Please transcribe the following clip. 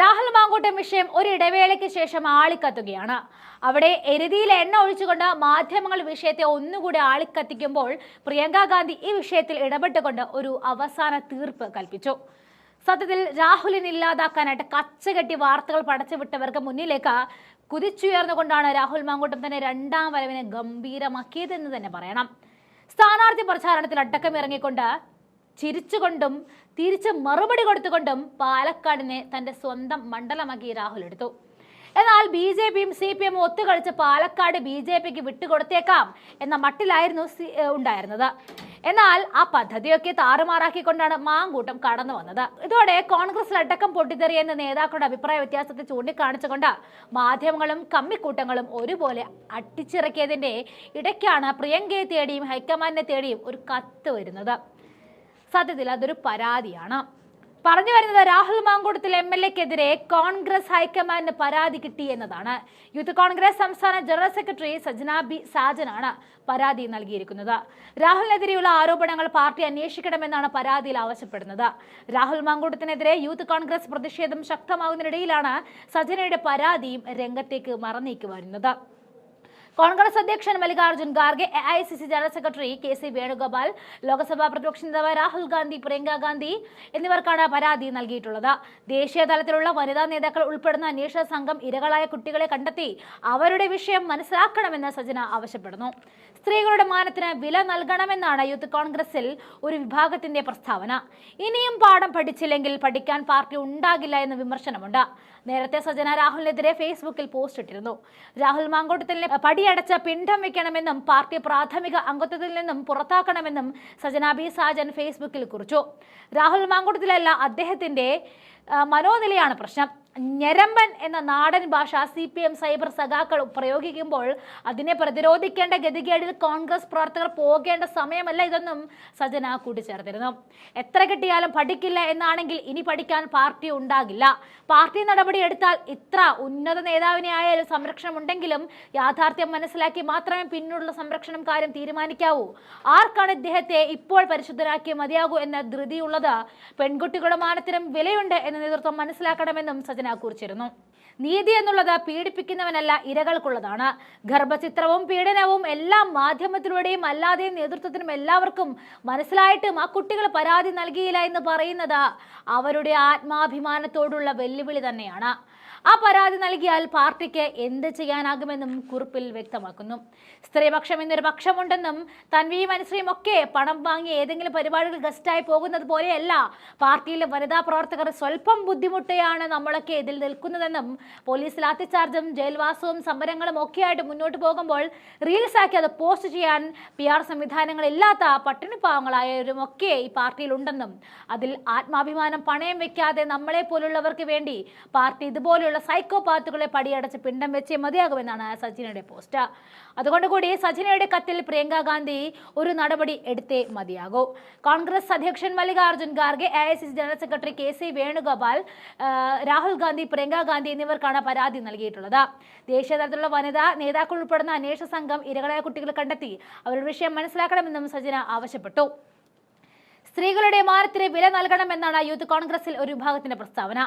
രാഹുൽ മാങ്കോട്ടം വിഷയം ഒരു ഇടവേളയ്ക്ക് ശേഷം ആളിക്കത്തുകയാണ്. അവിടെ എരുതിയിൽ എണ്ണ ഒഴിച്ചുകൊണ്ട് മാധ്യമങ്ങൾ വിഷയത്തെ ഒന്നുകൂടി ആളിക്കത്തിക്കുമ്പോൾ പ്രിയങ്ക ഗാന്ധി ഈ വിഷയത്തിൽ ഇടപെട്ടുകൊണ്ട് ഒരു അവസാന തീർപ്പ് കൽപ്പിച്ചു. സത്യത്തിൽ രാഹുലിനെ ഇല്ലാതാക്കാനായിട്ട് കച്ചകെട്ടി വാർത്തകൾ പടച്ചുവിട്ടവർക്ക് മുന്നിലേക്ക് കുതിച്ചുയർന്നുകൊണ്ടാണ് രാഹുൽ മാങ്കൂട്ടം തന്നെ രണ്ടാം വരവിനെ ഗംഭീരമാക്കിയതെന്ന് തന്നെ പറയണം. സ്ഥാനാർത്ഥി പ്രചാരണത്തിൽ അടക്കമിറങ്ങിക്കൊണ്ട് ചിരിച്ചുകൊണ്ടും തിരിച്ച് മറുപടി കൊടുത്തുകൊണ്ടും പാലക്കാടിനെ തന്റെ സ്വന്തം മണ്ഡലമാക്കി രാഹുൽ എടുത്തു. എന്നാൽ ബി ജെ പിയും സി പി എമ്മും ഒത്തുകളിച്ച് പാലക്കാട് ബി ജെ പിക്ക് വിട്ടുകൊടുത്തേക്കാം എന്ന മട്ടിലായിരുന്നു ഉണ്ടായിരുന്നത്. എന്നാൽ ആ പദ്ധതിയൊക്കെ താറുമാറാക്കിക്കൊണ്ടാണ് മാങ്കൂട്ടം കടന്നു വന്നത്. ഇതോടെ കോൺഗ്രസിൽ അടക്കം പൊട്ടിത്തെറിയെന്ന നേതാക്കളുടെ അഭിപ്രായ വ്യത്യാസത്തെ ചൂണ്ടിക്കാണിച്ചുകൊണ്ട് മാധ്യമങ്ങളും കമ്മിക്കൂട്ടങ്ങളും ഒരുപോലെ അട്ടിച്ചിറക്കിയതിന്റെ ഇടയ്ക്കാണ് പ്രിയങ്കയെ തേടിയും ഹൈക്കമാൻഡിനെ തേടിയും ഒരു കത്ത് വരുന്നത്. സത്യത്തിൽ അതൊരു പരാതിയാണ്. പറഞ്ഞു വരുന്നത് രാഹുൽ മാങ്കൂട്ടത്തിൽ എം എൽ എക്കെതിരെ കോൺഗ്രസ് ഹൈക്കമാൻഡിന് പരാതി കിട്ടി എന്നതാണ്. യൂത്ത് കോൺഗ്രസ് സംസ്ഥാന ജനറൽ സെക്രട്ടറി സജ്ന ബി സാജനാണ് പരാതി നൽകിയിരിക്കുന്നത്. രാഹുലിനെതിരെയുള്ള ആരോപണങ്ങൾ പാർട്ടി അന്വേഷിക്കണമെന്നാണ് പരാതിയിൽ ആവശ്യപ്പെടുന്നത്. രാഹുൽ മാങ്കൂട്ടത്തിനെതിരെ യൂത്ത് കോൺഗ്രസ് പ്രതിഷേധം ശക്തമാകുന്നതിനിടയിലാണ് സജനയുടെ പരാതിയും രംഗത്തേക്ക് മറന്നേക്ക് വരുന്നത്. കോൺഗ്രസ് അധ്യക്ഷൻ Mallikarjun Kharge A I C C general secretary K C Venugopal Lok Sabha പ്രതിപക്ഷ നേതാവ് രാഹുൽ ഗാന്ധി പ്രിയങ്ക ഗാന്ധി എന്നിവർക്കാണ് പരാതി നൽകിയിട്ടുള്ളത്. ദേശീയ തലത്തിലുള്ള വനിതാ നേതാക്കൾ ഉൾപ്പെടുന്ന അന്വേഷണ സംഘം ഇരകളായ കുട്ടികളെ കണ്ടെത്തി അവരുടെ വിഷയം മനസ്സിലാക്കണമെന്ന് സജന ആവശ്യപ്പെടുന്നു. സ്ത്രീകളുടെ മാനത്തിന് വില നൽകണമെന്നാണ് യൂത്ത് കോൺഗ്രസിൽ ഒരു വിഭാഗത്തിന്റെ പ്രസ്താവന. ഇനിയും പാഠം പഠിച്ചില്ലെങ്കിൽ പഠിക്കാൻ പാർട്ടി ഉണ്ടാകില്ല എന്ന വിമർശനമുണ്ട്. നേരത്തെ സജന രാഹുലിനെതിരെ ഫേസ്ബുക്കിൽ പോസ്റ്റ് ഇട്ടിരുന്നു. രാഹുൽ മാങ്കോട്ടത്തിലെ പടിയടച്ച പിണ്ഡം വെക്കണമെന്നും പാർട്ടി പ്രാഥമിക അംഗത്വത്തിൽ നിന്നും പുറത്താക്കണമെന്നും സജന ബി സാജൻ ഫേസ്ബുക്കിൽ കുറിച്ചു. രാഹുൽ മാങ്കോട്ടത്തിലല്ല അദ്ദേഹത്തിന്റെ മനോനിലയാണ് പ്രശ്നം. ഞരമ്പൻ എന്ന നാടൻ ഭാഷ സി പി എം സൈബർ സഖാക്കൾ പ്രയോഗിക്കുമ്പോൾ അതിനെ പ്രതിരോധിക്കേണ്ട ഗതികേടിൽ കോൺഗ്രസ് പ്രവർത്തകർ പോകേണ്ട സമയമല്ല ഇതെന്നും സജന കൂട്ടിച്ചേർത്തിരുന്നു. എത്ര കിട്ടിയാലും പഠിക്കില്ല എന്നാണെങ്കിൽ ഇനി പഠിക്കാൻ പാർട്ടി ഉണ്ടാകില്ല. പാർട്ടി നടപടി എടുത്താൽ ഇത്ര ഉന്നത നേതാവിനെ ആയാലും സംരക്ഷണം ഉണ്ടെങ്കിലും യാഥാർത്ഥ്യം മനസ്സിലാക്കി മാത്രമേ പിന്നീടുള്ള സംരക്ഷണം കാര്യം തീരുമാനിക്കാവൂ. ആർക്കാണ് ഇദ്ദേഹത്തെ ഇപ്പോൾ പരിശുദ്ധരാക്കിയ മതിയാകൂ എന്ന ധൃതിയുള്ളത്? പെൺകുട്ടികളുടെ മാനത്തിനും വിലയുണ്ട് എന്ന നേതൃത്വം മനസ്സിലാക്കണമെന്നും സജന കുറിച്ചിരുന്നു നീതി എന്നുള്ളത് പീഡിപ്പിക്കുന്നവനല്ല ഇരകൾക്കുള്ളതാണ്. ഗർഭചിത്രവും പീഡനവും എല്ലാം മാധ്യമത്തിലൂടെയും അല്ലാതെയും നേതൃത്വത്തിനും എല്ലാവർക്കും മനസ്സിലായിട്ടും ആ കുട്ടികൾ പരാതി നൽകിയില്ല എന്ന് പറയുന്നത് അവരുടെ ആത്മാഭിമാനത്തോടുള്ള വെല്ലുവിളി തന്നെയാണ്. ആ പരാതി നൽകിയാൽ പാർട്ടിക്ക് എന്ത് ചെയ്യാനാകുമെന്നും കുറിപ്പിൽ വ്യക്തമാക്കുന്നു. സ്ത്രീപക്ഷം എന്നൊരു പക്ഷമുണ്ടെന്നും തൻവിയും അനുശ്രീയും ഒക്കെ പണം വാങ്ങി ഏതെങ്കിലും പരിപാടികൾ ഗസ്റ്റായി പോകുന്നത് പോലെയല്ല പാർട്ടിയിലെ വനിതാ പ്രവർത്തകർ സ്വല്പം ബുദ്ധിമുട്ടെയാണ് നമ്മളൊക്കെ ഇതിൽ നിൽക്കുന്നതെന്നും പോലീസ് ലാത്തിച്ചാർജും ജയിൽവാസവും സമരങ്ങളും ഒക്കെയായിട്ട് മുന്നോട്ട് പോകുമ്പോൾ റീൽസാക്കി അത് പോസ്റ്റ് ചെയ്യാൻ പി ആർ സംവിധാനങ്ങളില്ലാത്ത പട്ടിണിപ്പാവങ്ങളായവരും ഒക്കെ ഈ പാർട്ടിയിലുണ്ടെന്നും അതിൽ ആത്മാഭിമാനം പണയം വെക്കാതെ നമ്മളെ പോലുള്ളവർക്ക് വേണ്ടി പാർട്ടി ഇതുപോലെയുള്ള സൈക്കോപാത്തുകളെ പടിയടച്ച് പിണ്ടം വെച്ചേ മതിയാകുമെന്നാണ് സജിനയുടെ പോസ്റ്റ് അതുകൊണ്ട് കൂടി സജിനയുടെ കത്തിൽ പ്രിയങ്ക ഗാന്ധി ഒരു നടപടി എടുത്തേ മതിയാകൂ. കോൺഗ്രസ് അധ്യക്ഷൻ Mallikarjun Kharge A I C C general secretary K C Venugopal Rahul Gandhi Priyanka Gandhi എന്നിവർക്കാണ് പരാതി നൽകിയിട്ടുള്ളത്. ദേശീയ തലത്തിലുള്ള വനിതാ നേതാക്കൾ ഉൾപ്പെടുന്ന അന്വേഷണ സംഘം ഇരകളായ കുട്ടികളെ കണ്ടെത്തി അവരുടെ വിഷയം മനസ്സിലാക്കണമെന്നും സജിന ആവശ്യപ്പെട്ടു. സ്ത്രീകളുടെ മാനത്തിന് വില നൽകണമെന്നാണ് യൂത്ത് കോൺഗ്രസിൽ ഒരു വിഭാഗത്തിന്റെ പ്രസ്താവന.